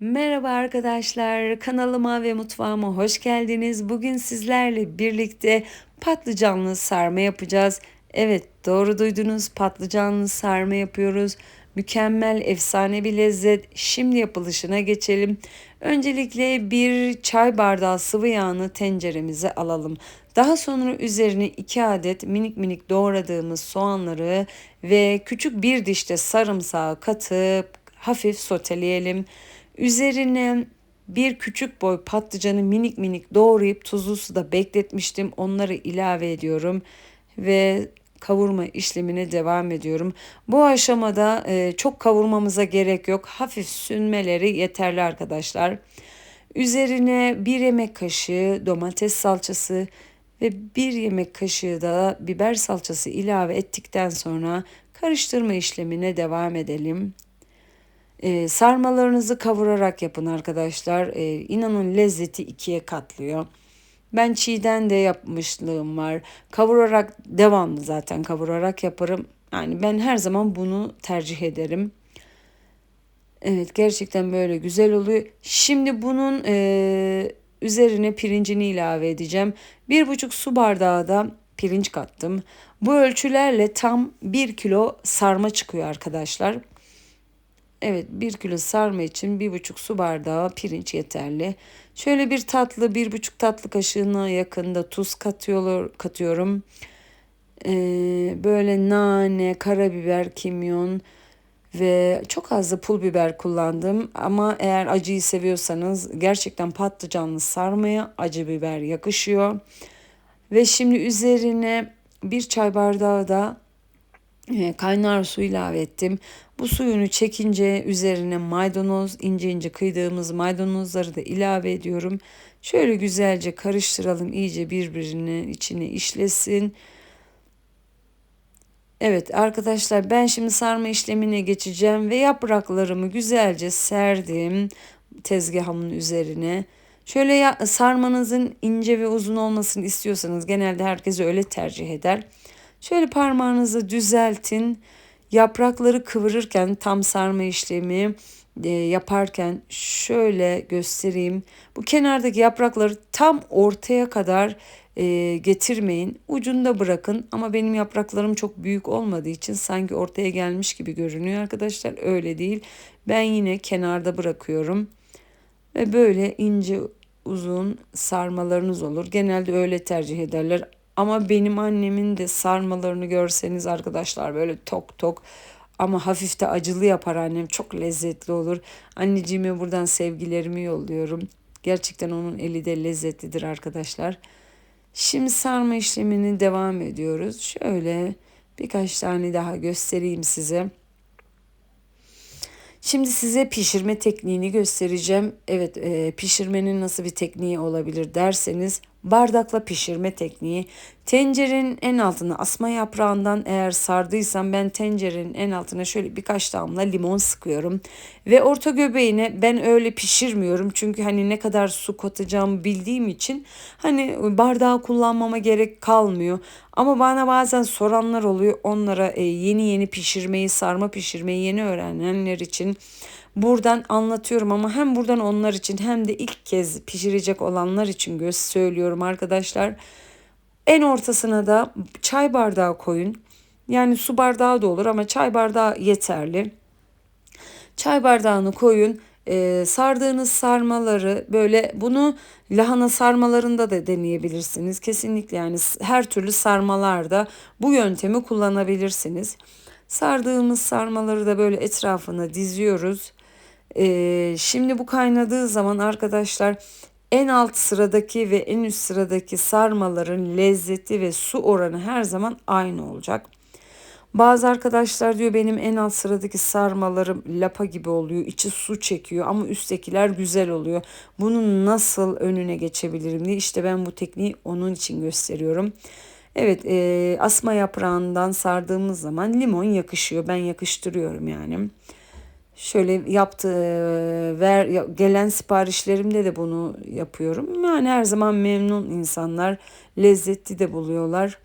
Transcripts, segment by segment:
Merhaba arkadaşlar, kanalıma ve mutfağıma hoş geldiniz. Bugün sizlerle birlikte patlıcanlı sarma yapacağız. Evet, doğru duydunuz. Patlıcanlı sarma yapıyoruz. Mükemmel, efsane bir lezzet. Şimdi yapılışına geçelim. Öncelikle bir çay bardağı sıvı yağını tenceremize alalım. Daha sonra üzerine 2 adet minik minik doğradığımız soğanları ve küçük bir dişte sarımsağı katıp hafif soteleyelim. Üzerine bir küçük boy patlıcanı minik minik doğrayıp tuzlu suda bekletmiştim. Onları ilave ediyorum ve kavurma işlemine devam ediyorum. Bu aşamada e, çok kavurmamıza gerek yok. Hafif sünmeleri yeterli arkadaşlar. Üzerine bir yemek kaşığı domates salçası ve bir yemek kaşığı da biber salçası ilave ettikten sonra karıştırma işlemine devam edelim. E, sarmalarınızı kavurarak yapın arkadaşlar. E, inanın lezzeti ikiye katlıyor. Ben çiğden de yapmışlığım var. Kavurarak devamlı zaten kavurarak yaparım. Yani ben her zaman bunu tercih ederim. Evet gerçekten böyle güzel oluyor. Şimdi bunun e, üzerine pirincini ilave edeceğim. Bir buçuk su bardağı da pirinç kattım. Bu ölçülerle tam bir kilo sarma çıkıyor arkadaşlar. Evet bir kilo sarma için bir buçuk su bardağı pirinç yeterli. Şöyle bir tatlı bir buçuk tatlı kaşığına yakında tuz katıyor, katıyorum. Ee, böyle nane, karabiber, kimyon ve çok az da pul biber kullandım. Ama eğer acıyı seviyorsanız gerçekten patlıcanlı sarmaya acı biber yakışıyor. Ve şimdi üzerine bir çay bardağı da kaynar su ilave ettim. Bu suyunu çekince üzerine maydanoz, ince ince kıydığımız maydanozları da ilave ediyorum. Şöyle güzelce karıştıralım iyice birbirinin içine işlesin. Evet arkadaşlar ben şimdi sarma işlemine geçeceğim ve yapraklarımı güzelce serdim tezgahımın üzerine. Şöyle sarmanızın ince ve uzun olmasını istiyorsanız genelde herkes öyle tercih eder. Şöyle parmağınızı düzeltin. Yaprakları kıvırırken tam sarma işlemi e, yaparken şöyle göstereyim. Bu kenardaki yaprakları tam ortaya kadar e, getirmeyin. Ucunda bırakın ama benim yapraklarım çok büyük olmadığı için sanki ortaya gelmiş gibi görünüyor arkadaşlar. Öyle değil. Ben yine kenarda bırakıyorum. Ve böyle ince uzun sarmalarınız olur. Genelde öyle tercih ederler. Ama benim annemin de sarmalarını görseniz arkadaşlar böyle tok tok ama hafif de acılı yapar annem. Çok lezzetli olur. Anneciğime buradan sevgilerimi yolluyorum. Gerçekten onun eli de lezzetlidir arkadaşlar. Şimdi sarma işlemini devam ediyoruz. Şöyle birkaç tane daha göstereyim size. Şimdi size pişirme tekniğini göstereceğim. Evet e, pişirmenin nasıl bir tekniği olabilir derseniz bardakla pişirme tekniği. Tencerenin en altına asma yaprağından eğer sardıysam ben tencerenin en altına şöyle birkaç damla limon sıkıyorum. Ve orta göbeğine ben öyle pişirmiyorum. Çünkü hani ne kadar su katacağımı bildiğim için hani bardağı kullanmama gerek kalmıyor. Ama bana bazen soranlar oluyor. Onlara e, yeni yeni pişirmeyi, sarma pişirmeyi yeni öğrenenler için buradan anlatıyorum ama hem buradan onlar için hem de ilk kez pişirecek olanlar için göz söylüyorum arkadaşlar. En ortasına da çay bardağı koyun. Yani su bardağı da olur ama çay bardağı yeterli. Çay bardağını koyun. Ee, sardığınız sarmaları böyle bunu lahana sarmalarında da deneyebilirsiniz. Kesinlikle yani her türlü sarmalarda bu yöntemi kullanabilirsiniz. Sardığımız sarmaları da böyle etrafına diziyoruz. Ee, şimdi bu kaynadığı zaman arkadaşlar en alt sıradaki ve en üst sıradaki sarmaların lezzeti ve su oranı her zaman aynı olacak. Bazı arkadaşlar diyor benim en alt sıradaki sarmalarım lapa gibi oluyor. içi su çekiyor ama üsttekiler güzel oluyor. Bunun nasıl önüne geçebilirim diye işte ben bu tekniği onun için gösteriyorum. Evet e, asma yaprağından sardığımız zaman limon yakışıyor. Ben yakıştırıyorum yani. Şöyle yaptı ver gelen siparişlerimde de bunu yapıyorum. Yani her zaman memnun insanlar lezzetli de buluyorlar.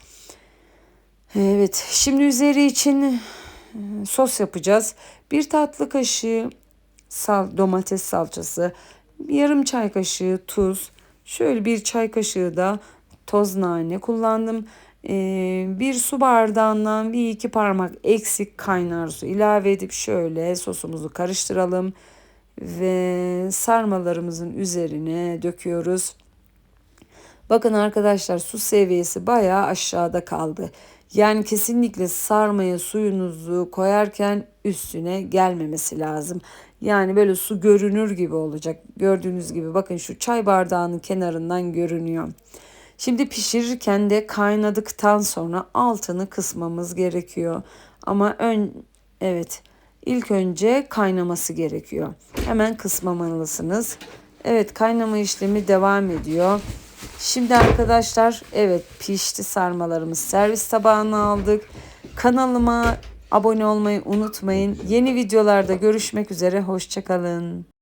Evet şimdi üzeri için ıı, sos yapacağız. Bir tatlı kaşığı sal, domates salçası, yarım çay kaşığı tuz, şöyle bir çay kaşığı da toz nane kullandım. Ee, bir su bardağından bir iki parmak eksik kaynar su ilave edip şöyle sosumuzu karıştıralım ve sarmalarımızın üzerine döküyoruz. Bakın arkadaşlar su seviyesi bayağı aşağıda kaldı. Yani kesinlikle sarmaya suyunuzu koyarken üstüne gelmemesi lazım. Yani böyle su görünür gibi olacak. Gördüğünüz gibi bakın şu çay bardağının kenarından görünüyor. Şimdi pişirirken de kaynadıktan sonra altını kısmamız gerekiyor. Ama ön evet ilk önce kaynaması gerekiyor. Hemen kısmamalısınız. Evet kaynama işlemi devam ediyor. Şimdi arkadaşlar evet pişti sarmalarımız servis tabağına aldık. Kanalıma abone olmayı unutmayın. Yeni videolarda görüşmek üzere hoşçakalın.